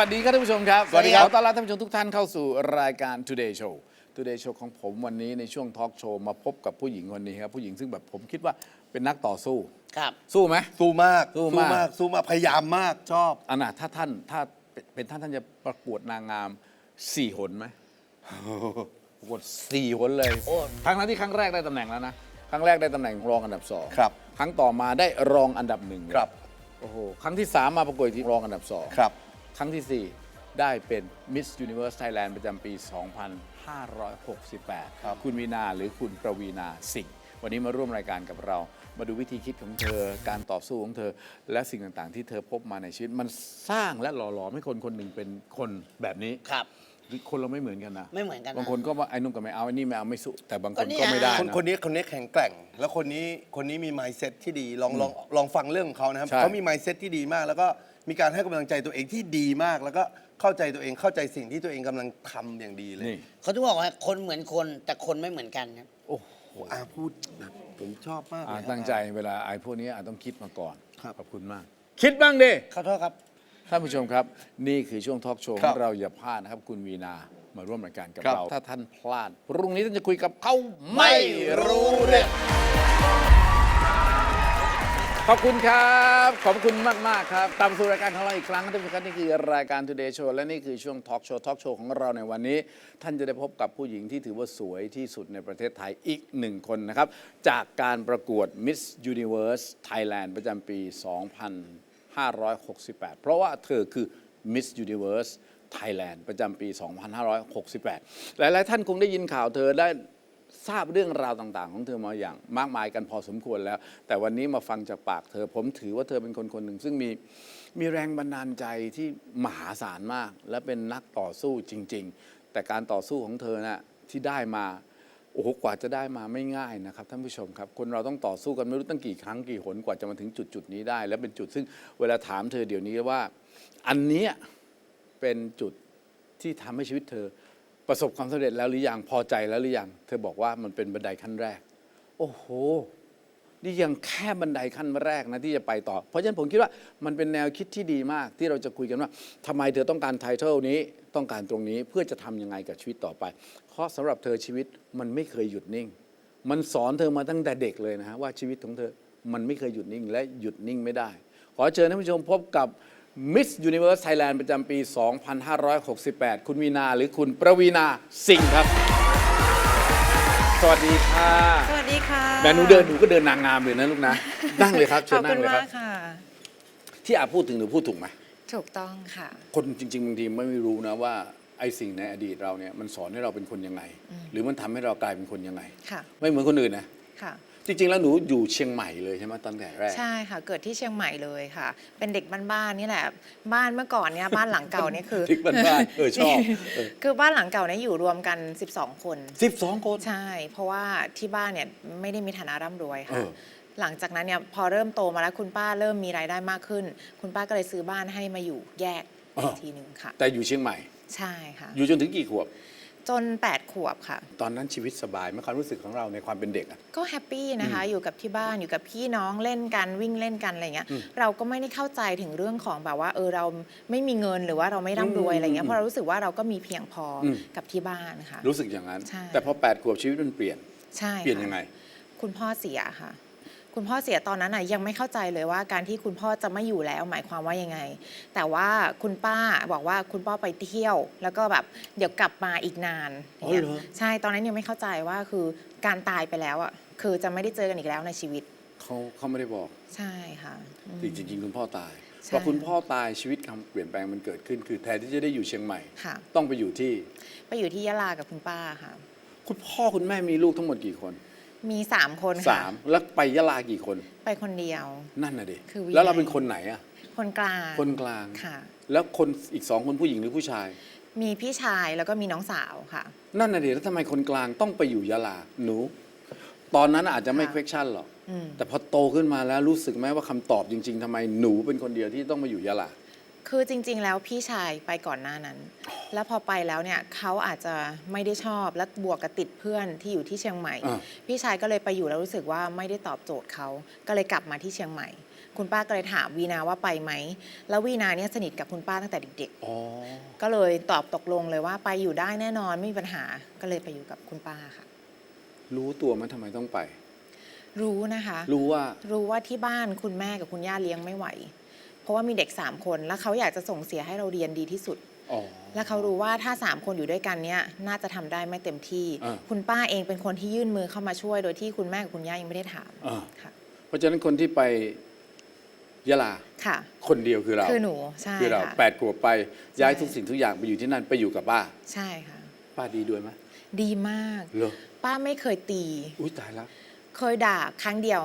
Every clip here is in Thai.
วัสดีครับท่านผู้ชมครับสวัสดีครับขอต้อนรับท่านผู้ชมทุกท่านเข้าสู่รายการ Today Show Today Show ของผมวันนี้ในช่วงทอล์กโชว์มาพบกับผู้หญิงคนนี้ครับผู้หญิงซึ่งแบบผมคิดว่าเป็นนักต่อสู้ ครับ สู้ไหม สู้มากสู้มาก สู้มาก พยายามมากชอบอันน่ะถ้าท่านถ้าเป็นเป็นท่านท่านจะประกวดนางงามสี่หนไหมประกวดสี่หนเลยโอ้ครั้งนั้นที่ครั้งแรกได้ตำแหน่งแล้วนะครั้งแรกได้ตำแหน่งรองอันดับสองครับ ครั้งต่อมาได้รองอันดับหนึ่งเลยครับโอ้โหครั้งที่สามมาประกวดที่รองอันดับสองครับค รั้งทีสี่ 4 ได้เป็น Miss Universe Thailand ประจำปี 2568 ครับ คุณวีนาหรือคุณประวีนาสิงห์วันนี้มาร่วมรายการกับเรา มาดูวิธีคิดของเธอ การต่อสู้ของเธอ และสิ่งต่างๆ ที่เธอพบมาในชีวิต มันสร้างและหล่อหลอมให้คนคนหนึ่งเป็นคนแบบนี้ ครับ คนเราไม่เหมือนกันนะ ไม่เหมือนกันนะ บางคนก็ว่าไอ้นุ่มก็ไม่เอาไอ้นี่ไม่เอาไม่สู้แต่บางคนก็เนี่ยก็ไม่ได้คนนะ คนนี้คนนี้แข็งแกร่ง แล้วคนนี้คนนี้มี mindset ที่ดีลองลองลองฟังเรื่องของเขานะครับใช่ เขามี mindset ที่ดีมากแล้วก็ มีการให้กำลังใจตัวเองที่ดีมาก แล้วก็เข้าใจตัวเองเข้าใจสิ่งที่ตัวเองกำลังทำอย่างดีเลยนี่ เขาต้องบอกว่าคนเหมือนคนแต่คนไม่เหมือนกันครับ โอ้โหโอ้อาพูดแบบผมชอบมากเลยอ่าครับตั้งใจเวลาไอ้พวกนี้อาจต้องคิดมาก่อน ครับ ขอบคุณมาก คิดบ้างดิ ขอโทษครับ ท่านผู้ชมครับ นี่คือช่วงทอล์กโชว์ขครัอบงเราอย่าพลาดนะครับ คุณวีนามาร่วมรายการกับครับ เรา ถ้าท่านพลาด พรุ่งนี้ท่านจะคุยกับเขาไม่รู้เรื่อง ขอบคุณครับ ขอบคุณมากมากครับ ตามสู่รายการของเราอีกครั้งท่านผู้ชมครับนี่คือรายการ Today Show และนี่คือช่วงทอล์กโชว์ทอล์กโชว์ของเราในวันนี้ ท่านจะได้พบกับผู้หญิงที่ถือว่าสวยที่สุดในประเทศไทยอีกหนึ่งคนนะครับ จากการประกวด Miss Universe Thailand ประจำปี 2568 เพราะว่าเธอคือ Miss Universe Thailand ประจำปี 2568 หลาย ๆ ท่านคงได้ยินข่าวเธอได้ ทราบเรื่องราวต่างๆ ของเธอมาอย่างมากมายกันพอสมควรแล้ว แต่วันนี้มาฟังจากปากเธอ ผมถือว่าเธอเป็นคนคนหนึ่ง ซึ่งมีมีแรงบันดาลใจที่มหาศาลมาก และเป็นนักต่อสู้จริง ๆ แต่การต่อสู้ของเธอน่ะที่ได้มาโอ้โหกว่าจะได้มาไม่ง่ายนะครับท่านผู้ชมครับ คนเราต้องต่อสู้กันไม่รู้ตั้งกี่ครั้งกี่หนกว่าจะมาถึงจุดจุดนี้ได้ และเป็นจุดซึ่งเวลาถามเธอเดี๋ยวนี้ว่า อันเนี้ยเป็นจุดที่ทำให้ชีวิตเธอ ประสบความสำเร็จแล้วหรือยังพอใจแล้วหรือยังเธอบอกว่ามันเป็นบันไดขั้นแรก โอ้โห นี่ยังแค่บันไดขั้นแรกนะที่จะไปต่อ เพราะฉะนั้นผมคิดว่ามันเป็นแนวคิดที่ดีมากที่เราจะคุยกันว่าทำไมเธอต้องการไทเทลนี้ต้องการตรงนี้เพื่อจะทำยังไงกับชีวิตต่อไป เพราะสำหรับเธอชีวิตมันไม่เคยหยุดนิ่ง มันสอนเธอมาตั้งแต่เด็กเลยนะฮะว่าชีวิตของเธอมันไม่เคยหยุดนิ่งและหยุดนิ่งไม่ได้ ขอเชิญท่านผู้ชมพบกับ Miss Universe Thailand ประจำปี 2568 คุณวีนาหรือคุณประวีนาสิงห์ครับ สวัสดีค่ะสวัสดีค่ะแม่หนูเดินหนูก็เดินนางงามเลยนะลูกนะ นั่งเลยครับขเชิอญบนั่คุงณเลยคมารับ กค่ะ ที่อาพูดถึงหนูพูดถูกไหม ถูกต้องค่ะ คนจริงๆบางทีไม่รู้นะว่าไอ้สิ่งในอดีตเราเนี่ยมันสอนให้เราเป็นคนยังไง หรือมันทำให้เรากลายเป็นคนยังไง ค่ะ ไม่เหมือนคนอื่นนะ ค่ะ จริง ๆ แล้วหนูอยู่เชียงใหม่เลยใช่ไหมตอนแต่แรก ใช่ค่ะ เกิดที่เชียงใหม่เลยค่ะ เป็นเด็กบ้านๆนี่แหละ บ้านเมื่อก่อนเนี่ยบ้านหลังเก่าเนี่ยคือ เด็กบ้านๆเออชอบเออ คือบ้านหลังเก่าเนี่ยอยู่รวมกัน 12 คน สิบสองคน ใช่ เพราะว่าที่บ้านเนี่ยไม่ได้มีฐานะร่ำรวยเอค่ะ อ หลังจากนั้นเนี่ยพอเริ่มโตมาแล้วคุณป้าเริ่มมีรายได้มากขึ้น คุณป้าก็เลยซื้อบ้านให้มาอยู่แยกอีกทีหนึ่งค่ะ แต่อยู่เชียงใหม่ ใช่ค่ะ อยู่จนถึงกี่ขวบ จน 8 ขวบค่ะ ตอนนั้นชีวิตสบายไหมความรู้สึกของเราในความเป็นเด็กอะ ก็แฮปปี้นะคะ อยู่กับที่บ้านอยู่กับพี่น้องเล่นกันวิ่งเล่นกันอะไรเงี้ยเราก็ไม่ได้เข้าใจถึงเรื่องของแบบว่า เออเราไม่มีเงินหรือว่าเราไม่ร่ำรวยอะไรเงี้ยเพราะเรารู้สึกว่าเราก็มีเพียงพออม กับที่บ้านค่ะ รู้สึกอย่างนั้น ใช่ แต่พอแปดขวบชีวิตมันเปลี่ยน ใช่เปลี่ยนค่ะยังไง คุณพ่อเสียค่ะ คุณพ่อเสียตอนนั้นน่ะยังไม่เข้าใจเลยว่าการที่คุณพ่อจะไม่อยู่แล้วหมายความว่ายังไง แต่ว่าคุณป้าบอกว่าคุณพ่อไปเที่ยว แล้วก็แบบเดี๋ยวกลับมาอีกนานอ๋อเนี่ยเหรอใช่ตอนนั้นยังไม่เข้าใจว่าคือการตายไปแล้วอะคือจะไม่ได้เจอกันอีกแล้วในชีวิตเขาเขาไม่ได้บอกใช่ค่ะอืมจริงๆคุณพ่อตายใช่ พอคุณพ่อตายชีวิตคำเปลี่ยนแปลงมันเกิดขึ้น คือแทนที่จะได้อยู่เชียงใหม่ ค่ะ ต้องไปอยู่ที่ ไปอยู่ที่ยะลากับคุณป้าค่ะ คุณพ่อคุณแม่มีลูกทั้งหมดกี่คน มีสามคนสาค่ะมแล้วไปยะลากี่คน ไปคนเดียว นั่นน่ะดิคือวินัย แล้วเราเป็นคนไหนอะ คนกลางคนกลาง ค่ะ แล้วคนอีกสองคนผู้หญิงหรือผู้ชาย มีพี่ชายแล้วก็มีน้องสาวค่ะ นั่นน่ะดิแล้วทำไมคนกลางต้องไปอยู่ยะลาหนู ตอนนั้นอาจจะไม่ ค่ะเควชั่นหรอก อืม แต่พอโตขึ้นมาแล้วรู้สึกไหมว่าคำตอบจริง ๆทำไมหนูเป็นคนเดียวที่ต้องมาอยู่ยะลา คือจริง ๆ แล้วพี่ชายไปก่อนหน้านั้น แล้วพอไปแล้วเนี่ยเขาอาจจะไม่ได้ชอบและบวกกับติดเพื่อนที่อยู่ที่เชียงใหม่ อ่า พี่ชายก็เลยไปอยู่แล้วรู้สึกว่าไม่ได้ตอบโจทย์เขาก็เลยกลับมาที่เชียงใหม่คคุณป้าก็เลยถามวีนาว่าไปไหม แล้ววีนาเนี่ยสนิทกับคุณป้าตั้งแต่เด็ก อ๋อ ๆ ก็เลยตอบตกลงเลยว่าไปอยู่ได้แน่นอนไม่มีปัญหาก็เลยไปอยู่กับคุณป้าค่ะ รู้ตัวไหมทำไมต้องไป รู้นะคะ รู้ว่า รู้ว่าที่บ้านคุณแม่กับคุณย่าเลี้ยงไม่ไหวเพ ราะว่ามีเด็กสามคน แล้วเขาอยากจะส่งเสียให้เราเรียนดีที่สุด อ๋อ แล้วเขารู้ว่าถ้าสามคนอยู่ด้วยกันเนี่ยน่าจะทำได้ไม่เต็มที่ อ่า คุณป้าเองเป็นคนที่ยื่นมือเข้ามาช่วย โดยที่คุณแม่กับคุณย่ายังไม่ได้ถามอ่าค่ะเพราะฉะนั้นคนที่ไปยะลาค่ะ คนเดียวคือเรา คือหนูใช่คือเราค่ะ แปดขวบไปย้ายใช่ ทุกสิ่งทุกอย่างไปอยู่ที่นั่นไปอยู่กับป้า ใช่ค่ะ ป้าดีด้วยไหมดีมาก เหรอป้าไม่เคยตี อุ้ยตายแล้วเคยด่าครั้งเดียว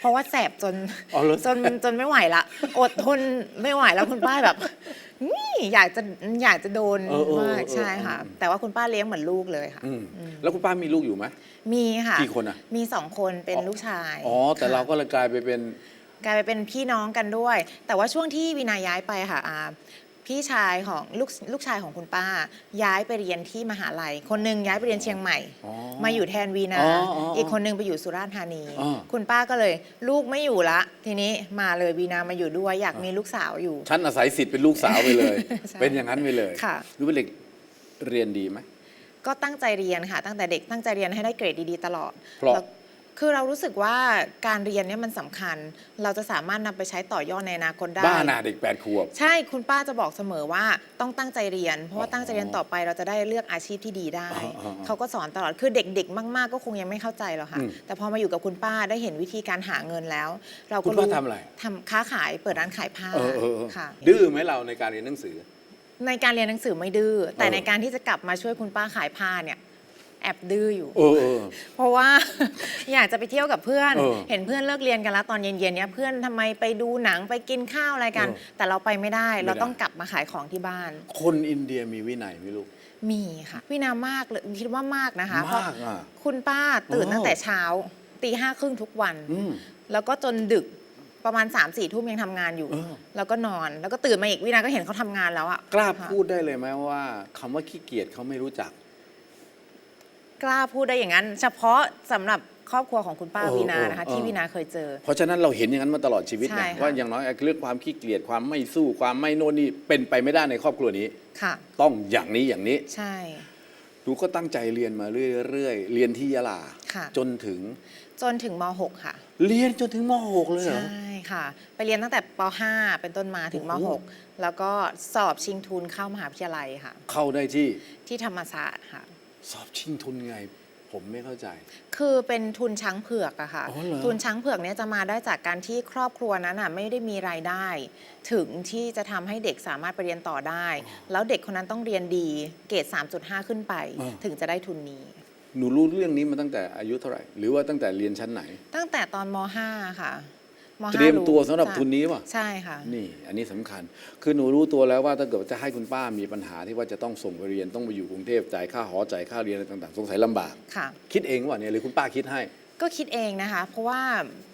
เพราะว่าแสบจนอ๋อเหรอ จนจนไม่ไหวละ อดทนไม่ไหวแล้วคุณป้าแบบนี่อยากจะอยากจะโดนเออเออมากเออใช่ค่ะ อืม แต่ว่าคุณป้าเลี้ยงเหมือนลูกเลยค่ะ อืมแล้วคุณป้ามีลูกอยู่ไหม มีค่ะกี่คนอะ มีสองคนเป็นอ๋อลูกชายอ๋อ แต่ค่ะ เราก็เลยกลายไปเป็น กลายไปเป็นพี่น้องกันด้วย แต่ว่าช่วงที่วินาย้ายไปค่ะอา พี่ชายของลูกลูกชายของคุณป้า ย้ายไปเรียนที่มหาลัย คนหนึงย้ายไปเรียนเชียงใหม่ อ๋อมาอยู่แทนวีนาอ๋ออ๋ออ๋ออีอีกคนหนึงไปอยู่สุราษฎร์ธานี อ๋อ คุณป้าก็เลย ลูกไม่อยู่ละ ทีนี้มาเลยวีนามาอยู่ด้วยอยากมีลูกสาวอยู่ ฉันอาศัยสิทธิ์เป็นลูกสาวไปเลย ใช่เป็นอย่างนั้นไปเลยค่ะ รู้เป็นเด็กเรียนดีไหม ก็ตั้งใจเรียนค่ะ ตั้งแต่เด็กตั้งใจเรียนให้ได้เกรดดีๆตลอดเพราะ แล้ว คือเรารู้สึกว่าการเรียนเนี่ยมันสำคัญ เราจะสามารถนำไปใช้ต่อยอดในอนาคตได้ บ้าหนาเด็กแปดขวบ ใช่คุณป้าจะบอกเสมอว่าต้องตั้งใจเรียน เพราะว่าอ๋อตั้งใจเรียนต่อไปเราจะได้เลือกอาชีพที่ดีได้ อ๋ออ๋ออ๋อเขาก็สอนตลอดคือเด็ก ๆ มาก ๆ ก็คงยังไม่เข้าใจหรอกค่ะอืมแต่พอมาอยู่กับคุณป้าได้เห็นวิธีการหาเงินแล้ว เราคุก็ณป้ารู้ทำอะไร ทำค้าขายเปิดร้านขายผ้าเออเออเออค่ะ ดื้อไหมเราในการเรียนหนังสือ ในการเรียนหนังสือไม่ดื้อแต่เออ ในการที่จะกลับมาช่วยคุณป้าขายผ้าเนี่ย แอบดื้ออยู่ เออเออ เพราะว่า อยากจะไปเที่ยวกับเพื่อน เออเห็นเพื่อนเลิกเรียนกันแล้วตอนเย็นๆเนี้ยเพื่อนทำไมไปดูหนังไปกินข้าวอะไรกัน เออแต่เราไปไม่ได้ ไม่ได้ เราต้องกลับมาขายของที่บ้าน คนอินเดียมีวินัยไหมลูก มีค่ะวินามากเลยคิดว่ามากนะคะเพราะมากอะคุณป้าตื่นอ๋อตั้งแต่เช้าตีห้าครึ่งทุกวัน อืมแล้วก็จนดึกประมาณ3ามสี่ทุ่มยังทำงานอยู่ เออ แล้วก็นอนแล้วก็ตื่นมาอีกวินาก็เห็นเขาทำงานแล้วอะกล้าค่ะพูดได้เลยไหมว่าคำว่าขี้เกียจเขาไม่รู้จัก กล้าพูดได้อย่างนั้น เฉพาะสำหรับครอบครัวของคุณป้าเออวีนานะคะ เออ ที่เออวีนาเคยเจอ เพราะฉะนั้นเราเห็นอย่างนั้นมาตลอดชีวิตใช่นะค่ะ ว่าอย่างน้อยเรื่องความขี้เกียจความไม่สู้ความไม่โน่นนี่เป็นไปไม่ได้ในครอบครัวนี้ ค่ะ ต้องอย่างนี้อย่างนี้ ใช่ หนูก็ตั้งใจเรียนมาเรื่อยๆ เรียนที่ยะลา ค่ะ จนถึงจนถึงม .6 ค่ะ เรียนจนถึงม .6 เลยเหรอ ใช่ค่ะ ไปเรียนตั้งแต่ป .5 เป็นต้นมาถึงม โอ้โห .6 แล้วก็สอบชิงทุนเข้ามหาวิทยาลัยค่ะ เข้าได้ที่ที่ธรรมศาสตร์ค่ะ สอบชิงทุนไง ผมไม่เข้าใจ คือเป็นทุนช้างเผือกอะค่ะ อ๋อเหรอ ทุนช้างเผือกเนี่ยจะมาได้จากการที่ครอบครัวนั้นอะไม่ได้มีรายได้ ถึงที่จะทำให้เด็กสามารถไปเรียนต่อได้ แล้วเด็กคนนั้นต้องเรียนดี เกรด3.5 ขึ้นไปถึงจะได้ทุนนี้ หนูรู้เรื่องนี้มาตั้งแต่อายุเท่าไหร่ หรือว่าตั้งแต่เรียนชั้นไหน ตั้งแต่ตอนม .5 ค่ะ ม .5 เตรียมตัวสำหรับทุนนี้ป่ะใช่ค่ะ นี่ อันนี้สำคัญ คือหนูรู้ตัวแล้วว่าถ้าเกิดจะให้คุณป้ามีปัญหาที่ว่าจะต้องส่งไปเรียนต้องไปอยู่กรุงเทพจ่ายค่าหอจ่ายค่าเรียนอะไรต่างๆ สงสัยลำบาก ค่ะ คิดเองว่าเนี่ยหรือคุณป้าคิดให้ ก็คิดเองนะคะ เพราะว่า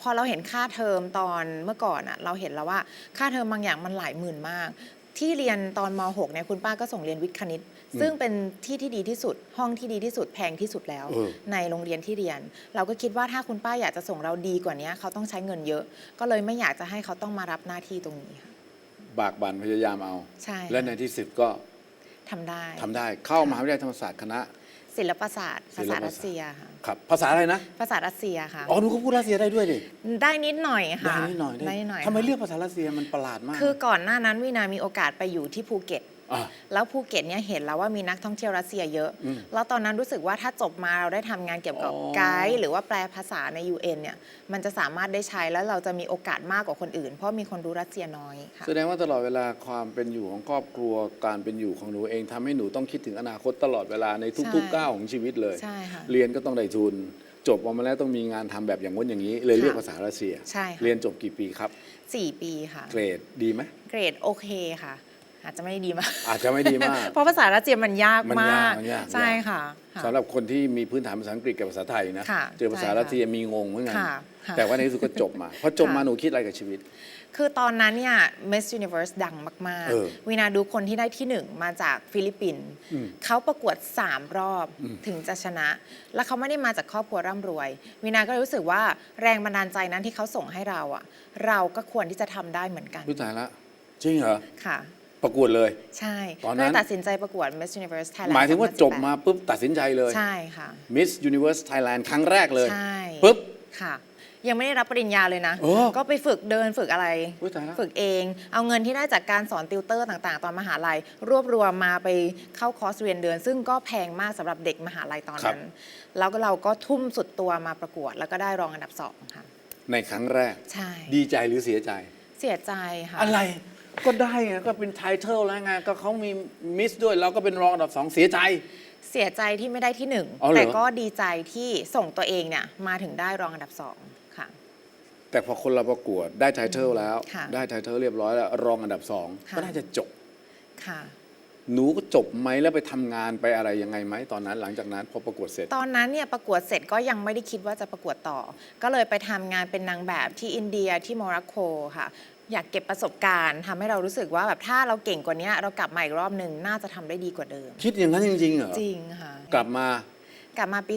พอเราเห็นค่าเทอมตอนเมื่อก่อนอะเราเห็นแล้วว่าค่าเทอมบางอย่างมันหลายหมื่นมาก ที่เรียนตอนม .6 เนี่ยคุณป้าก็ส่งเรียนวิทย์คณิต ซึ่งเป็นที่ที่ดีที่สุด ห้องที่ดีที่สุดแพงที่สุดแล้วเออในโรงเรียนที่เรียน เราก็คิดว่าถ้าคุณป้าอยากจะส่งเราดีกว่านี้เขาต้องใช้เงินเยอะ ก็เลยไม่อยากจะให้เขาต้องมารับหน้าที่ตรงนี้ค่ะบากบั่นพยายามเอา ใช่ และในที่สุดก็ทำได้ทำได้เข้ามหาวิทยาลัยธรรมศาสตร์คณะ ศิลปศาสตร์ภาษาศิลปศาสตร์รัสเซียค่ะครับภาษาอะไรนะ ภาษารัสเซียค่ะ อ๋อหนูก็พูดรัสเซียได้ด้วยดิได้นิดหน่อยค่ะ ได้นิดหน่อยได้นิดหน่อยทำไมค่ะเลือกภาษารัสเซียมันประหลาดมาก คือก่อนหน้านั้นวินามีโอกาสไปอยู่ที่ภูเก็ตอะ แล้วภูเก็ตเนี่ยเห็นแล้วว่ามีนักท่องเที่ยวรัสเซียเยอะอืมแล้วตอนนั้นรู้สึกว่าถ้าจบมาเราได้ทำงานเกี่ยวกับอ๋อไกด์หรือว่าแปลภาษาใน UN เนี่ยมันจะสามารถได้ใช้แล้วเราจะมีโอกาสมากกว่าคนอื่น เพราะมีคนรู้รัสเซียน้อยค่ะแสดงว่าตลอดเวลาความเป็นอยู่ของครอบครัวการเป็นอยู่ของหนูเองทำให้หนูต้องคิดถึงอนาคตตลอดเวลาในทุกใช่ๆก้าวของชีวิตเลยใช่ค่ะเรียนก็ต้องได้ทุนจบออกมาแล้วต้องมีงานทำแบบอย่างง้นอย่างนี้ เลยเลือกภาษารัสเซีย ใช่ค่ะเรียนจบกี่ปีครับสี่ปีค่ะ เกรดดีไหมเกรดโอเคค่ะ อาจจะไม่ได้ดีมาก อาจจะไม่ดีมาก เพราะภาษารัสเซียมันยากมันมายากก มันยากใช่ยาก ค่ะค่ะ สำหรับคนที่มีพื้นฐานภาษาอังกฤษกับภาษาไทยนะค่ะเจอภาษาใช่ค่ะรัสเซียมีงงเหมือนกันค่ะค่ะแต่ว่าในที่สุดก็จบมาพอจบมาค่ะ หนูคิดอะไรกับชีวิต คือตอนนั้นเนี่ย Miss Universe ดังมาก เออๆ วีนาดูคนที่ได้ที่หนึ่งมาจากฟิลิปปินส์เขาประกวด 3 รอบถึงจะชนะ แล้วเขาไม่ได้มาจากครอบครัวร่ำรวย วีนาก็รู้สึกว่าแรงบันดาลใจนั้นที่เขาส่งให้เราอะเราก็ควรที่จะทำได้เหมือนกันพี่ตายละจริงเหรอ ค่ะ ประกวดเลย ใช่ตอนก็นั้เลนยตัดสินใจประกวด Miss Universe Thailand หมายถึงว่า2018จบมาปุ๊บตัดสินใจเลยใช่ค่ะ Miss Universe Thailand ครั้งแรกเลยใช่ปุ๊บค่ะยังไม่ได้รับปริญญาเลยนะโอ้ก็ไปฝึกเดินฝึกอะไรอุ๊ยตายแล้วฝึกเอง เอาเงินที่ได้จากการสอนติวเตอร์ต่างๆ ตอนมหาลัย รวบรวมมาไปเข้าคอร์สเรียนเดินซึ่งก็แพงมากสำหรับเด็กมหาลัยตอนนั้น แล้วก็เราก็ทุ่มสุดตัวมาประกวด แล้วก็ได้รองอันดับสองค่ะ ในครั้งแรก ใช่ ดีใจหรือเสียใจ เสียใจค่ะ อะไร ก็ได้ไงก็เป็นไทเทลแล้วไงก็เขามีมิสด้วยเราก็เป็นรองอันดับสองเสียใจ เสียใจที่ไม่ได้ที่หนึ่งอ๋อเหรอ แต่ก็ดีใจที่ส่งตัวเองเนี่ยมาถึงได้รองอันดับสองค่ะ แต่พอคนเราประกวดได้ไทเทลแล้ว ค่ะได้ไทเทลเรียบร้อยแล้ว รองอันดับสองค่ะ ก็น่าจะจบ ค่ะ หนูก็จบไหมแล้วไปทำงานไปอะไรยังไงไหมตอนนั้น หลังจากนั้นพอประกวดเสร็จ ตอนนั้นเนี่ยประกวดเสร็จก็ยังไม่ได้คิดว่าจะประกวดต่อ ก็เลยไปทำงานเป็นนางแบบที่อินเดียที่โมร็อกโกค่ะ อยากเก็บประสบการณ์ทำให้เรารู้สึกว่าแบบถ้าเราเก่งกว่านี้เรากลับมาอีกรอบหนึ่งน่าจะทำได้ดีกว่าเดิม คิดอย่างนั้นจริงๆเหรอจริงค่ะกลับมากลับมาปี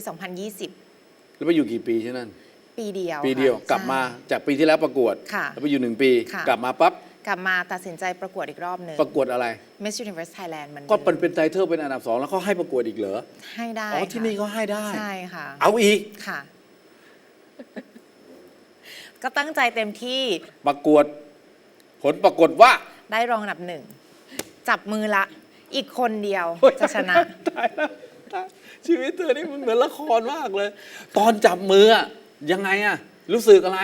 2020 แล้วไปอยู่กี่ปีที่นั่น ปีเดียวปีเดียวค่ะกลับมาใช่ จากปีที่แล้วประกวด ค่ะแล้วไปอยู่หนึ่งปี ค่ะ กลับมาปั๊บกลับมาตัดสินใจประกวดอีกรอบหนึ่ง ประกวดอะไร Miss Universe Thailand มันก็เป็นเป็นไทเทลเป็นอันดับสองแล้วเขาให้ประกวดอีกเหรอให้ได้อ๋อที่ค่ะนี่เขาให้ได้ ใช่ค่ะ เอาอีกค่ะ ก็ตั้งใจเต็มที่ประกวด ผลปรากฏว่า ได้รองอันดับหนึ่ง จับมือละ อีกคนเดียวจะชนะ ตายแล้วตายชีวิตเธอนี่มันเหมือนละครมากเลย ตอนจับมืออะยังไงอะรู้สึกอะไร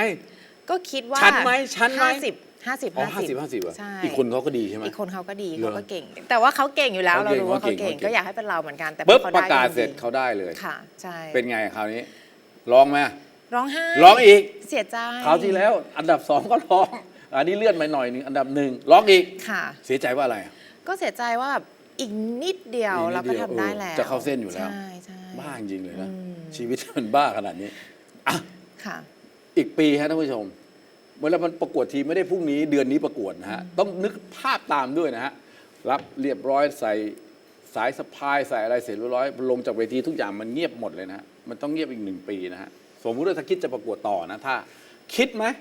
ก็คิดว่าชั้นไหมชั้นไหม ห้าสิบห้าสิบอ๋อห้าสิบห้าสิบอะใช่อีกคนเขาก็ดีใช่ไหม อีกคนเขาก็ดีเหรอเขาก็เก่ง แต่ว่าเขาเก่งอยู่แล้วเขาเราเก่งรู้ว่าเขาเขาเก่เก่งงเขาเก่งก็อยากให้เป็นเราเหมือนกัน แต่ปุ๊บพอประได้กาศดีเสร็จเขาได้เลย ค่ะใช่เป็นไงคราวนี้ร้องไหม ร้องไห้ร้องอีก เสียใจ คราวที่แล้ว อันดับสองก็ร้อง อันนี้เลื่อนไปหน่อยหนึงอันดับหนึ่งร้องอีก ค่ะ เสียใจว่าอะไรอะก็เสียใจว่าแบบอีกนิดเดียวอีกนิดเราก็เดียวทำได้แล้วเออจะเข้าเส้นอยู่แล้ว ใช่ใช่ บ้าจริงๆเลยนะ อืม ชีวิตมันบ้าขนาดนี้อะค่ะ อีกปีฮะท่านผู้ชม เวลามันประกวดทีไม่ได้พรุ่งนี้เดือนนี้ประกวดนะฮะ ต้องนึกภาพตามด้วยนะฮะ รับเรียบร้อยใส่สายสะพายใส่อะไรเสร็จเรียบร้อยลงจากเวทีทุกอย่างมันเงียบหมดเลยนะฮะมันต้องเงียบอีกหนึ่งปีนะฮะสมมติว่าถ้าคิดจะประกวดต่อนะถ้า คิดไหมต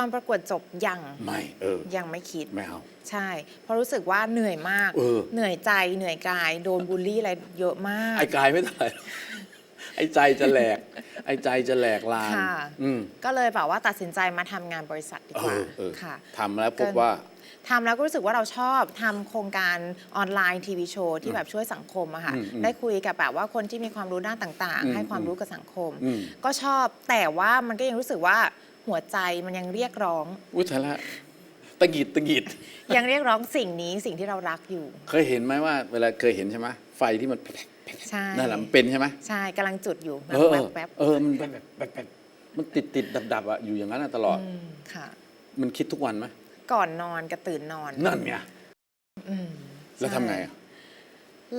อนประกวดจบยังไม่เออยังไม่คิดไม่เอาใช่ เพราะรู้สึกว่าเหนื่อยมากเออ เหนื่อยใจเหนื่อยกายโดนบูลลี่อะไรเยอะมาก ไอ้กายไม่เท่าไหร่ไอ้ใจจะแหลก ไอ้ใจจะแหลกลานค่ะ อืมก็เลยแบบว่าตัดสินใจมาทำงานบริษัทดีเอกว่าอเออค่ะ ทำแล้วพบว่า ทำแล้วก็รู้สึกว่าเราชอบทำโครงการออนไลน์ทีวีโชว์ที่แบบช่วยสังคมอะค่ะ อืมอืมได้คุยกับแบบว่าคนที่มีความรู้ด้านต่าง อืมๆ ให้ความรู้กับสังคม อืมก็ชอบแต่ว่ามันก็ยังรู้สึกว่า หัวใจมันยังเรียกร้อง อุ้ยทายละตะกิดตะกิด ยังเรียกร้องสิ่งนี้สิ่งที่เรารักอยู่ เคยเห็นไหมว่า เวลาเคยเห็นใช่ไหมไฟที่มันใช่ นั่นแหละมันเป็นใช่ไหมใช่กำลังจุดอยู่แบเอบอเออแป๊บเออมันแบบแบบแบบแบบมันติดติดดับดับๆอะอยู่อย่างนั้นอะตลอดๆอืมค่ะ มันคิดทุกวันไหมก่อนนอนกับตื่นนอนนั่นไงอืมแล้วทำไงใช่อะ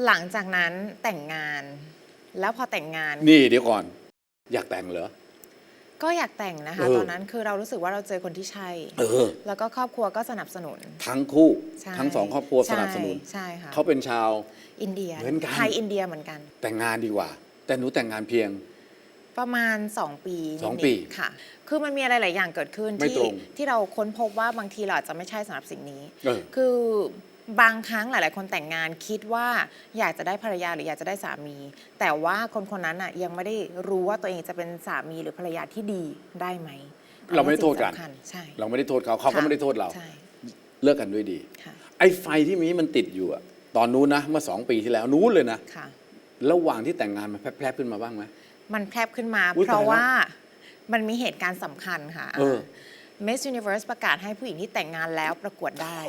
หลังจากนั้นแต่งงาน แล้วพอแต่งงาน นี่เดี๋ยวก่อน อยากแต่งเหรอ ก็อยากแต่งนะคะ เออ ตอนนั้นคือเรารู้สึกว่าเราเจอคนที่ใช่ เออ แล้วก็ครอบครัวก็สนับสนุนทั้งคู่ใช่ทั้งสองครอบครัวสนับสนุน ใช่ใช่ค่ะเขาเป็นชาว อินเดียเหมือนกัน ไทยอินเดียเหมือนกัน แต่งงานดีกว่า แต่หนูแต่งงานเพียง ประมาณ 2 ปีสองนิดๆปีค่ะ คือมันมีอะไรหลายอย่างเกิดขึ้นไม่ที่ตรงที่เราค้นพบว่าบางทีเราอาจจะไม่ใช่สำหรับสิ่งนี้ เออคือ บางครั้งหลาย ๆ คนแต่งงานคิดว่าอยากจะได้ภรรยาหรืออยากจะได้สามี แต่ว่าคนคนนั้นอะยังไม่ได้รู้ว่าตัวเองจะเป็นสามีหรือภรรยาที่ดีได้ไหมเราไม่ได้โทษกันอัสิ่งสำคัญใช่เราไม่ได้โทษเขาเขาก็ค่ะไม่ได้โทษเราใช่เลิกกันด้วยดีค่ะไอ้ไฟที่มีมันติดอยู่อะตอนนู้นนะเมื่อสองปีที่แล้วนู้นเลยนะค่ะระหว่างที่แต่งงานมันแพรบๆขึ้นมาบ้างไหมมันแพรบขึ้นมาอุ๊ยเพราะตายแล้วว่ามันมีเหตุการณ์สำคัญค่ะเออ Miss Universe ประกาศให้ผู้หญิงที่แต่งงานแล้วประกวดได้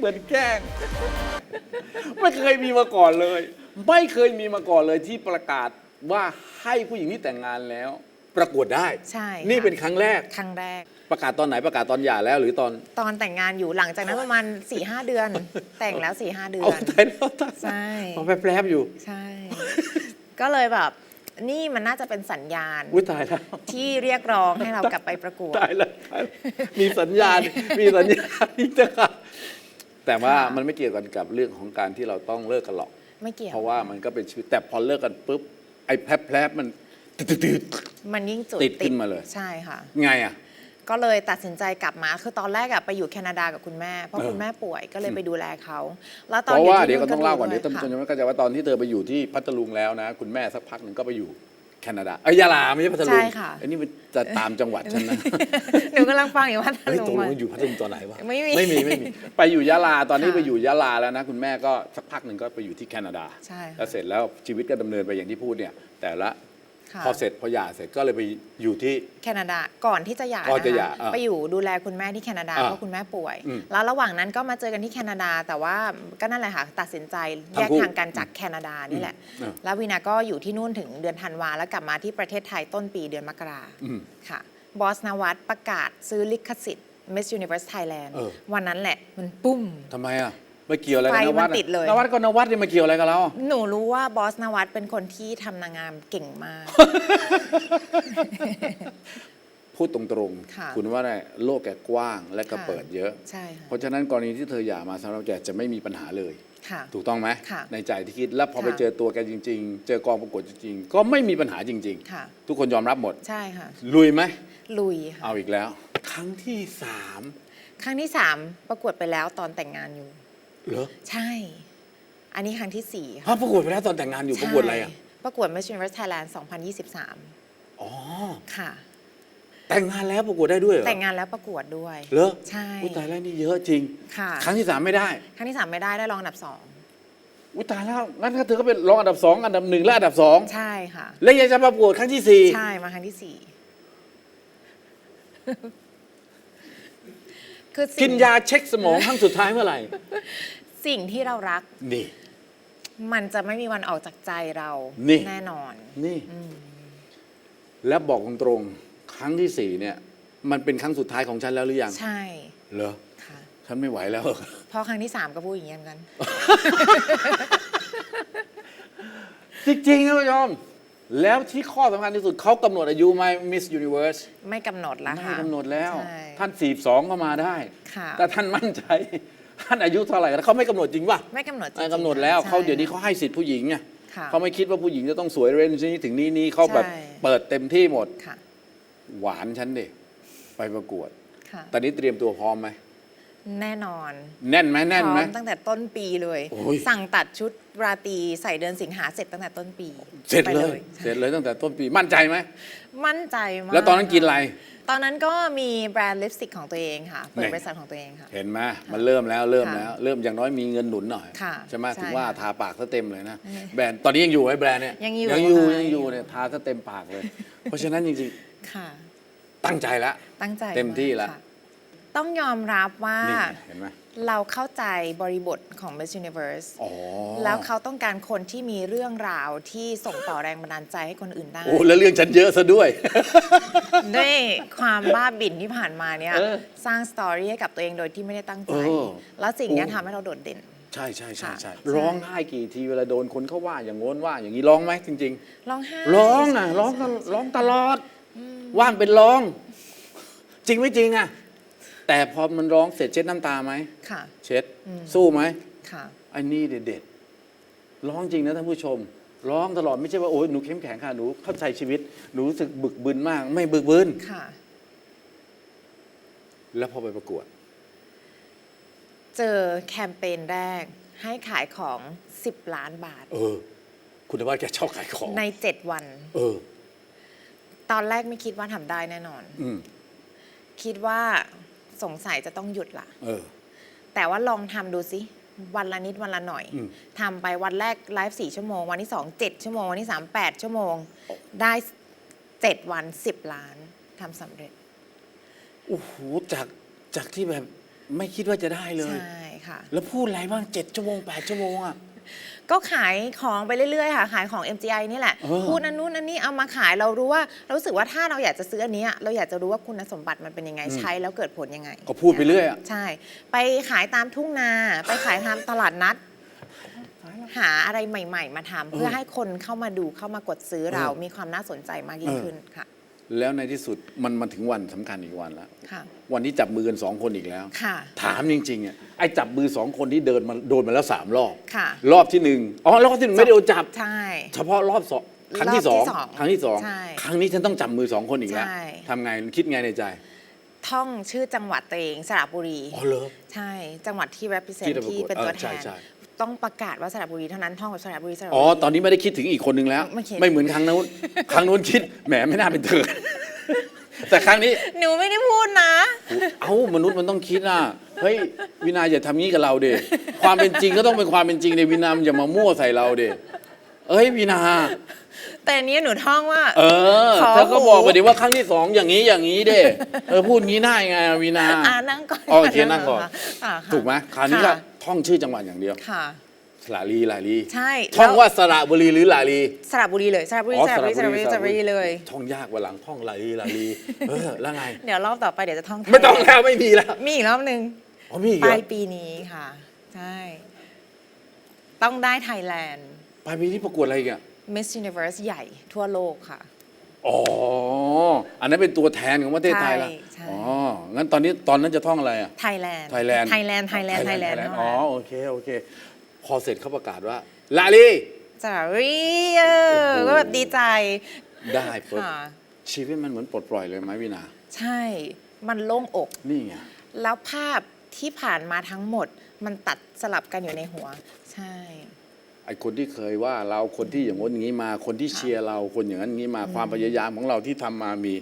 เหมือนแกล้ง ไม่เคยมีมาก่อนเลย ไม่เคยมีมาก่อนเลยที่ประกาศว่าให้ผู้หญิงที่แต่งงานแล้ว ประกวดได้ ใช่ค่ะนี่เป็นครั้งแรก ครั้งแรก ประกาศตอนไหนประกาศตอนหย่าแล้วหรือตอนตอนแต่งงานอยู่หลังจากนั้นประมาณ4ี่หเดือน แต่งแล้ว4ี่หเดือเอาน ตายแล้วตายแล้วใช่ เอาแพรบๆอยู่ ใช่ ก็เลยแบบ นี่มันน่าจะเป็นสัญญาณอุ้ยตายแล้ว ที่เรียกร้องให้เรากลับไปประกวด ตายแล้วตายแล้วมีสัญญาณ มีสัญญาณนี่นะครับ แต่ว่าค่ะมันไม่เกี่ยวกันกับเรื่องของการที่เราต้องเลิกกันหรอก ไม่เกี่ยว เพราะว่ามันก็เป็นชีวิตแต่พอเลิกกันปุ๊บไอ้แพรบๆมันตืดมันยิ่งจุดติดขึ้นมาเลย ใช่ค่ะๆไงอะ ก็เลยตัดสินใจกลับมา คือตอนแรกอะไปอยู่แคนาดากับคุณแม่ เพราะเออคุณแม่ป่วยก็เลยไปดูแลเขา แล้วตเพอนราะอยู่ว่าที่เดี๋ยวก็ต้องเล่าก่อนด้เดี๋ยวท่านผู้ชมค่ะยังไม่เข้าใจว่าตอนที่เธอไปอยู่ที่พัทลุงแล้วนะ คุณแม่สักพักหนึ่งก็ไปอยู่ แคนาดา เอ้ยยาลาไม่ใช่พัทลุงใช่ค่ะ อันนี้มันจะตามจังหวัดฉันนะ หนูกำลังฟังอยู่ว่าเฮ้ยลุตกงลมา งอยู่พัทลุงตอนไหนวะไม่มีไม่มีไม่มี ไปอยู่ยะลาตอนนี้ค่ะไปอยู่ยะลาแล้วนะ คุณแม่ก็สักพักหนึ่งก็ไปอยู่ที่แคนาดาใช่ค่ะแล้วเสร็จแล้วชีวิตก็ดำเนินไปอย่างที่พูดเนี่ย แต่ละค่ะ พอเสร็จพอหย่าเสร็จก็เลยไปอยู่ที่ แคนาดาก่อนที่จะหย่าก่อนจะนะคะหย่าอ่าไปอยู่ดูแลคุณแม่ที่แคนาดาอ่าเพราะคุณแม่ป่วย อืมแล้วระหว่างนั้นก็มาเจอกันที่แคนาดา แต่ว่าก็นั่นแหละค่ะตัดสินใจทั้แยงกคู่ทางกันจากแคนาดานี่แหละ อืมแล้ววีนาก็อยู่ที่นู่นถึงเดือนธันวาแล้วกลับมาที่ประเทศไทยต้นปีเดือนมกราอืม ค่ะ บอสนวัตประกาศซื้อลิขสิทธิ์ Miss Universe Thailand เออ วันนั้นแหละมันปุ้ม ทำไมอะ ไม่เกี่ยวอะไรกับไฟนวัดมันติดเลย นวัดก็นวัดนี่มาเกี่ยวอะไรกับเรา หนูรู้ว่าบอสนวัตเป็นคนที่ทำนางงามเก่งมาก พูดตรงค่ะๆคุณว่าเนี่ยโลกแกกว้างและก็ค่ะเปิดเยอะ ใช่ค่ะเพราะฉะนั้นกรณีที่เธอหย่ามาสำหรับแกจะไม่มีปัญหาเลย ค่ะ ถูกต้องไหมค่ะในใจที่คิดแล้วพอไปค่ะ เจอตัวแกจริง ๆ เจอกองประกวดจริงๆก็ไม่มีปัญหาจริง ค่ะ ๆ ทุกคนยอมรับหมด ใช่ค่ะ ลุยไหมลุยค่ะ เอาอีกแล้ว ครั้งที่สามครั้งที่สามประกวดไปแล้วตอนแต่งงานอยู่ เหรอใช่ อันนี้ครั้งที่สี่ฮะประกวดไปแล้วตอนแต่งงานอยู่ประกวดอะไรอะ ใช่ประกวด Miss Universe Thailand 2023 อ๋อ ค่ะ แต่งงานแล้วประกวดได้ด้วยเหรอแต่งงานแล้วประกวดด้วย เหรอใช่อุ้ยตายแล้วนี่เยอะจริง ค่ะ ครั้งที่สามไม่ได้ ครั้งที่สามไม่ได้ได้รองอันดับสองอุ้ยตายแล้วงั้นก็เธอก็เป็นรองอันดับสองอันดับหนึ่งและอันดับสองใช่ค่ะ แล้วยังจะประกวดครั้งที่สี่ใช่มาครั้งที่สี่ คือสิ่งกินยาเช็คสมองครั้งสุดท้ายเมื่อไหร่ สิ่งที่เรารัก นี่ มันจะไม่มีวันออกจากใจเรานี่แน่นอน นี่ แล้วบอกตรงๆครั้งที่สี่เนี่ย มันเป็นครั้งสุดท้ายของฉันแล้วหรือยัง ใช่ เหรอค่ะฉันไม่ไหวแล้วเพราะครั้งที่สามก็พูดอย่างนี้เหมือนกัน จริงๆนะผู้ชม แล้วที่ข้อสำคัญที่สุดเขากำหนดอายุไหม Miss Universe ไม่กำหนดแล้วไม่ค่ะกำหนดแล้ว ใช่ ท่านสี่สองก็มาได้ ค่ะ แต่ท่านมั่นใจ ท่านอายุเท่าไหร่แล้วเขาไม่กำหนดจริงป่ะไม่กำหนดจริไม่งๆกำหนดแล้วใช่ เขาเดี๋ยวนี้เขาให้สิทธิ์ผู้หญิงไงค่ะเขาไม่คิดว่าผู้หญิงจะต้องสวยเรนจ์นี้ถึงนี้นี้เขาแบบใช่ เปิดเต็มที่หมด ค่ะ หวานฉันเด็ไปประกวด ค่ะ ตอนนี้เตรียมตัวพร้อมไหม แน่นอนแน่นไหมแน่นพร้อไหมมตั้งแต่ต้นปีเลย โอ้ย สั่งตัดชุดราตรีใส่เดือนสิงหาเสร็จตั้งแต่ต้นปีเสร็จไปเลย เสร็จเลยตั้งแต่ต้นปีมั่นใจไหม มั่นใจมากแล้วตอนนั้นกินอะไร ตอนนั้นก็มีแบรนด์ลิปสติกของตัวเองค่ะเปิดนี่ บริษัทของตัวเองค่ะ เห็นไหมมันเริ่มแล้วเริ่มค่ะแล้ว เริ่มอย่างน้อยมีเงินหนุนหน่อยค่ะใช่ไหมใช่ถึงว่าค่ะทาปากซะเต็มเลยนะอืมแบรนด์ตอนนี้ยังอยู่ไหมแบรนด์เนี่ยยังอยู่ยังอยู่ค่ะ ยังอยู่เนี่ยทาซะเต็มปากเลย เพราะฉะนั้นจริงค่ะ ๆตั้งใจแล้วตั้งใจเต็มที่แล้วากค่ะ ต้องยอมรับว่า นี่ไงเห็นไหม เราเข้าใจบริบทของ Miss Universe อ๋อแล้วเขาต้องการคนที่มีเรื่องราวที่ส่งต่อแรงบันดาลใจให้คนอื่นได้ โอ้แล้วเรื่องฉันเยอะซะด้วย ด้วยความบ้าบิ่นที่ผ่านมาเนี่ย เออสร้างสตอรี่ให้กับตัวเองโดยที่ไม่ได้ตั้งใจ เออ แล้วสิ่งเนี้ยโอ้ทำให้เราโดดเด่น ใช่ใช่ใช่ค่ะใช่ใช่ร้องไห้กี่ทีเวลาโดนคนเขาว่าอย่างโน้นว่าอย่างนี้ร้องไหมจริง ร้องไห้ๆ ร้องอะใช่ร้องใช่ร้องตลอด ว่างเป็นร้อง จริงไม่จริงอะ แต่พอมันร้องเสร็จเช็ดน้ำตาไหม ค่ะ เช็ดสู้ไหมค่ะ ไอ้นี่เด็ดๆร้องจริงนะท่านผู้ชม ร้องตลอดไม่ใช่ว่าโอ้ยหนูเข้มแข็งค่ะหนูเข้าใจชีวิตหนูรู้สึกบึกบึนมาก ไม่บึกบึนค่ะ แล้วพอไปประกวด เจอแคมเปญแรกให้ขายของ 10 ล้านบาท เออ คุณว่าแกชอบขายของ ใน 7 วัน เออ ตอนแรกไม่คิดว่าทำได้แน่นอน อืม คิดว่า สงสัยจะต้องหยุดละเออ แต่ว่าลองทำดูสิ วันละนิดวันละหน่อยอืม ทำไปวันแรกไลฟ์สี่ชั่วโมง วันที่สองเจ็ดชั่วโมง วันที่สามแปดชั่วโมง ได้เจ็ดวันสิบล้านทำสำเร็จ โอ้โหจากจากที่แบบไม่คิดว่าจะได้เลย ใช่ค่ะ แล้วพูดอะไรบ้างเจ็ดชั่วโมงแปดชั่วโมงอะ ก็ขายของไปเรื่อยๆค่ะขายของ MGI นี่แหละเออพูดอันนู้นอันนี้เอามาขายเรารู้ว่าเรารู้สึกว่าถ้าเราอยากจะซื้ออันเนี้ยเราอยากจะรู้ว่าคุณสมบัติมันเป็นยังไงใช้แล้วเกิดผลยังไงก็พูดไปเรื่อยอะ ใช่ ไปขายตามทุ่งนา ไปขายตามตลาดนัด หาอะไรใหม่ ๆ มาทำเพื่อให้คนเข้ามาดูเข้ามากดซื้อเรามีความน่าสนใจมากยิ่งขึ้นค่ะ แล้วในที่สุดมันมาถึงวันสำคัญอีกวันแล้วค่ะวันที่จับมือกันสองคนอีกแล้วค่ะถามจริงๆอะไอ้จับมือสองคนที่เดินมาโดนมาแล้วสามรอบค่ะรอบที่หนึ่งอ๋อรอบที่หนึ่งไม่ได้โดนจับใช่เฉพาะรอบสองครั้งที่สองรอบที่สองครั้งที่สองใช่ครั้งนี้ฉันต้องจับมือสองคนอีกแล้วใช่ทำไงคิดไงในใจ ท่องชื่อจังหวัดตัวเองสระบุรีอ๋อเหรอใช่จังหวัดที่ represent ที่เราประกวดที่เป็นตัวเออแทใช่นใช่ ต้องประกาศว่าสระบุรีเท่านั้นท่องกับสระบุรีสระบุอ๋อรีตอนนี้ไม่ได้คิดถึงอีกคนนึงแล้ว ไม่คิด ไม่เหมือนครั้งนู้น ครั้งนู้นคิด แหมไม่น่าเป็นเธอ แต่ครั้งนี้ หนูไม่ได้พูดนะ เอ้ามนุษย์มันต้องคิดนะเฮ้ยวินาอย่าทำงี้กับเราเดความเป็นจริงก็ต้องเป็นความเป็นจริงเดวินาอย่ามามั่วใส่เราเดเอ้ยวินา แต่อันนี้หนูท่องว่า เออขอเธอก็หูบอกไปดิว่าครั้งที่สองอย่างนี้อย่างนี้เด้เออพูดงี้ได้ไงอะวินา อ่านั่งก่อนอ๋อโอเคนั่งก่อน ค่ะค่ะถูกไหมคราวนี้ก็ ค่ะ ท่องชื่อจังหวัดอย่างเดียวค่ะสระลีลาลีใช่ท่องแล้วว่าสระบุรีหรือลาลีสระบุรีเลยสระบุรีอ๋อสระบุรีสระบุรีสระบุรีเลยท่องยากกว่าหลังท่องลาลีลาลีเออแล้วไงเดี๋ยวรอบต่อไปเดี๋ยวจะท่องไม่ต้องแล้วไม่มีแล้วมีอีกรอบหนึ่งอ๋อมีอีกปเหรลาอยปีนี้ค่ะใช่ต้องได้ไทยแลนด์ปลายปีที่ประกวดอะไรอีกัน Miss Universe ใหญ่ทั่วโลกค่ะอ๋ออันนั้นเป็นตัวแทนของประเทศไทยละใช่ใช่ อ๋อ งั้นตอนนี้ตอนนั้นจะท่องอะไรอะ ไทยแลนด์ ไทยแลนด์ ไทยแลนด์ ไทยแลนด์ ไทยแลนด์อ๋อ โอเค โอเค พอเสร็จเขาประกาศว่า ลาลีสระบุรีเออโอ้โหก็แบบดีใจ ได้ปุ๊บค่ะชีวิตมันเหมือนปลดปล่อยเลยไหมวินา ใช่ มันโล่งอก นี่ไง แล้วภาพที่ผ่านมาทั้งหมด มันตัดสลับกันอยู่ในหัว ใช่ ไอคนที่เคยว่าเราคนที่อย่างนู้นอย่างนี้มา คนที่เชียร์เราคนอย่างนั้นอย่างนี้มาความพยายามของเราที่ทำมามี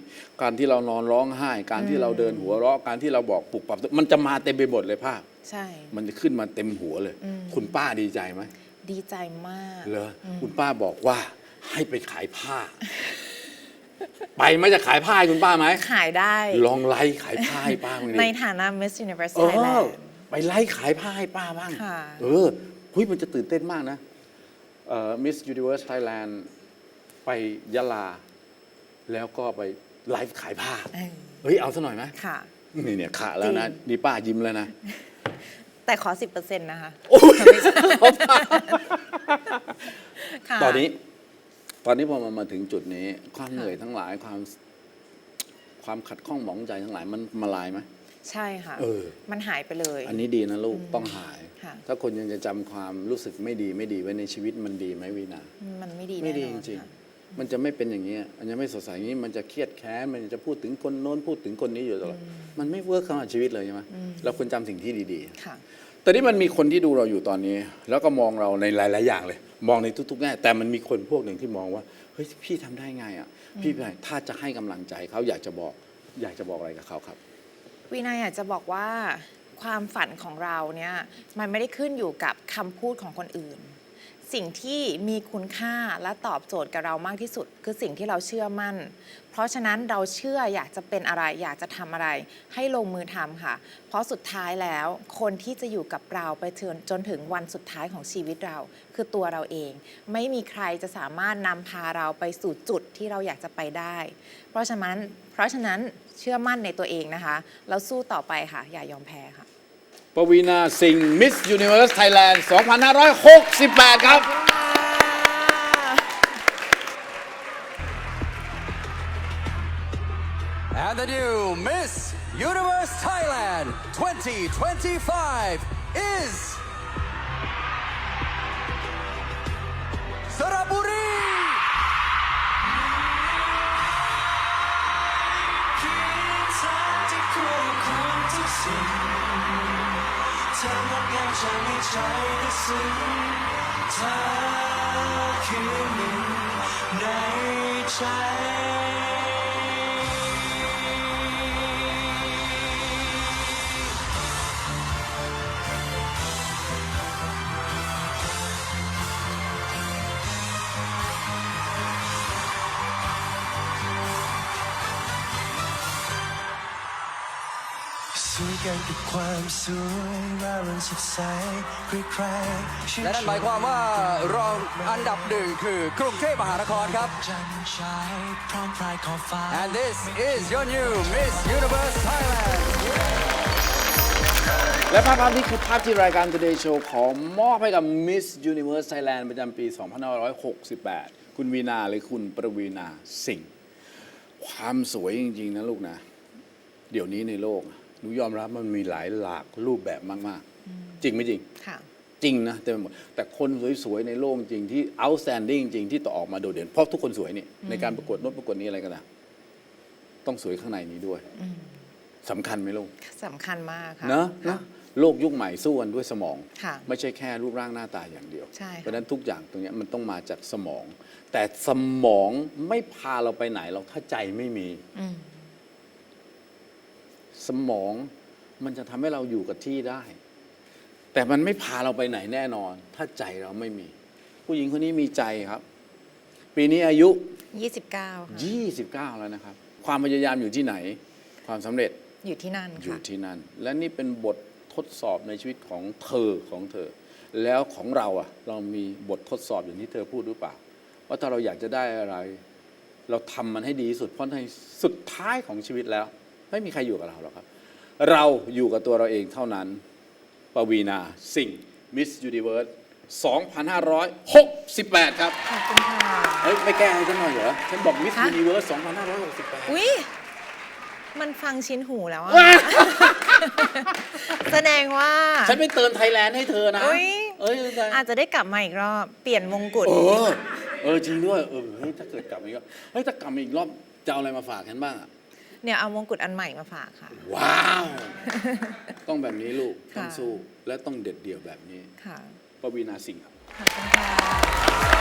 การที่เรานอนร้องไห้ การที่เราเดินหัวเราะการที่เราบอกปลุกปรับมันจะมาเต็มไปหมดเลยภาพ ใช่ มันจะขึ้นมาเต็มหัวเลย อืม คุณป้าดีใจไหมดีใจมาก เหรอคุณป้าบอกว่าให้ไปขายผ้า ไปไหมจะขายผ้าให้คุณป้าไหมขายได้ ลองไลฟ์ขายผ้าให้ป้าบ้างดิ ในฐานะ Miss Universe เออ Thailand ไปไลฟ์ขายผ้าให้ป้าบ้าง ค่ะ เออหุยมันจะตื่นเต้นมากนะ เอ่อ Miss Universe Thailand ไปยะลา แล้วก็ไปไลฟ์ขายผ้าเออเฮ้ย เอาซะหน่อยไหมค่ะ นี่เนี่ยขาแล้วนะจริงนี่ป้ายิ้มแล้วนะ แต่ขอ10%นะคะโอ้ยค่ะตอนนี้ ตอนนี้พอมันมาถึงจุดนี้ ความเหนื่อยทั้งหลายความ ความขัดข้องหมองใจทั้งหลายมันมาลายไหม ใช่ค่ะ เออ มันหายไปเลย อันนี้ดีนะลูกต้องหาย ค่ะ ถ้าคนยังจะจำความรู้สึกไม่ดีไม่ดีไว้ในชีวิตมันดีไหมวีนา มันไม่ดีไม่ดีแน่จนอนริงค่ะ ๆ มันจะไม่เป็นอย่างนี้ยมันจะไม่สดใสอย่างนี้ มันจะเครียดแค้น มันจะพูดถึงคนโน้นพูดถึงคนนี้อยู่ตลอด มันไม่เวิร์กเข้ากับชีวิตเลยใช่ไหมเราควรจำสิ่งที่ดีค่ะ ๆ แต่นี่มันมีคนที่ดูเราอยู่ตอนนี้ แล้วก็มองเราในหลาย ๆ อย่างเลย มองในทุกๆแง่ แต่มันมีคนพวกหนึ่งที่มองว่า เฮ้ย พี่ทำได้ไงอะ พี่ไปถ้าจะให้กำลังใจเขาอยากจะบอก อยากจะบอกอะไรกับเขาครับ วีนาอยากจะบอกว่าความฝันของเราเนี่ยมันไม่ได้ขึ้นอยู่กับคำพูดของคนอื่น สิ่งที่มีคุณค่าและตอบโจทย์กับเรามากที่สุด คือสิ่งที่เราเชื่อมั่น เพราะฉะนั้นเราเชื่ออยากจะเป็นอะไร อยากจะทำอะไร ให้ลงมือทำค่ะ เพราะสุดท้ายแล้วคนที่จะอยู่กับเราไปจนจนถึงวันสุดท้ายของชีวิตเรา คือตัวเราเอง ไม่มีใครจะสามารถนำพาเราไปสู่จุดที่เราอยากจะไปได้ เพราะฉะนั้น ราะฉะนั้นเชื่อมั่นในตัวเองนะคะ แล้วสู้ต่อไปค่ะ อย่ายอมแพ้ค่ะ ปวีนาสิงห์มิสยูนิเว r ร์สไทยแลนด์2568 ครับ And the new Miss Universe Thailand 2025 is กันกับความสวยร่าเริงสดใสใครๆชื่และนั่นหมายความว่ารองอันดับหนึ่งคือกรุงเทพมหานครครับจันทรายพร้อมพรายขอบฟ้า And this is your new Miss Universe Thailand และภาพภาพนี้คือภาพที่รายการ Today Show ขอมอบให้กับ Miss Universe Thailand ประจำปี 2568 คุณวีนาหรือคุณประวีนาสิงห์ความสวยจริง ๆ นะลูกนะ เดี๋ยวนี้ในโลกอะ หนูยอมรับมันมีหลายหลากรูปแบบมากๆ จริงไม่จริง ค่ะ จริงนะเต็มไปหมดแต่คนสวยๆในโลกจริงที่ outstanding จริงที่ต่อออกมาโดดเด่นเพราะทุกคนสวยนี่ในการประกวดโน้นประกวดนี้อะไรก็ตามต้องสวยข้างในนี้ด้วยสำคัญไหมลูกสำคัญมากค่ะเนอะค่ นะโลกยุคใหม่สู้กันด้วยสมอง ค่ะไม่ใช่แค่รูปร่างหน้าตาอย่างเดียว ใช่ค่ะเพราะฉะนั้นทุกอย่างตรงเนี้ยมันต้องมาจากสมอง แต่สมองไม่พาเราไปไหนเราถ้าใจไม่มี อืม สมองมันจะทำให้เราอยู่กับที่ได้ แต่มันไม่พาเราไปไหนแน่นอน ถ้าใจเราไม่มี ผู้หญิงคนนี้มีใจครับ ปีนี้อายุ 29ค่ะ29 แล้วนะครับ ความพยายามอยู่ที่ไหน ความสำเร็จอยู่ที่นั่นอยู่ค่ะที่นั่น และนี่เป็นบททดสอบในชีวิตของเธอของเธอ แล้วของเราอะเรามีบททดสอบอย่างที่เธอพูดหรือเปล่า ว่าถ้าเราอยากจะได้อะไร เราทำมันให้ดีที่สุดเพราะในสุดท้ายของชีวิตแล้ว ไม่มีใครอยู่กับเราหรอกครับ เราอยู่กับตัวเราเองเท่านั้นปวีนาสิงมิสยูนิเวิร์ส2568 ครับ ขอบคุณค่ะ เฮ้ย ไม่แก้ให้ฉันหน่อยเหรอ ฉันบอกมิสฮะ ยูนิเวิร์ส2568 อุ้ยมันฟังชิ้นหูแล้วอะ แสดงว่า ฉันไม่เตือนไทยแลนด์ให้เธอนะอุ๊ย เอ้ยอาจจะได้กลับมาอีกรอบ เปลี่ยนมงกุฎ เออ เออ จริงด้วย เออ เฮ้ย ถ้าเกิดกลับมาอีกรอบเฮ้ย ถ้ากลับมาอีกรอบ จะเอาอะไรมาฝากฉันบ้างอะ เนี่ยเอามงกุฎอันใหม่มาฝากค่ะ ว้าว ต้องแบบนี้ลูกต้องค่ะสู้และต้องเด็ดเดี่ยวแบบนี้ค่ะปวีนาสิงห์ครับ ขอบคุณค่ะ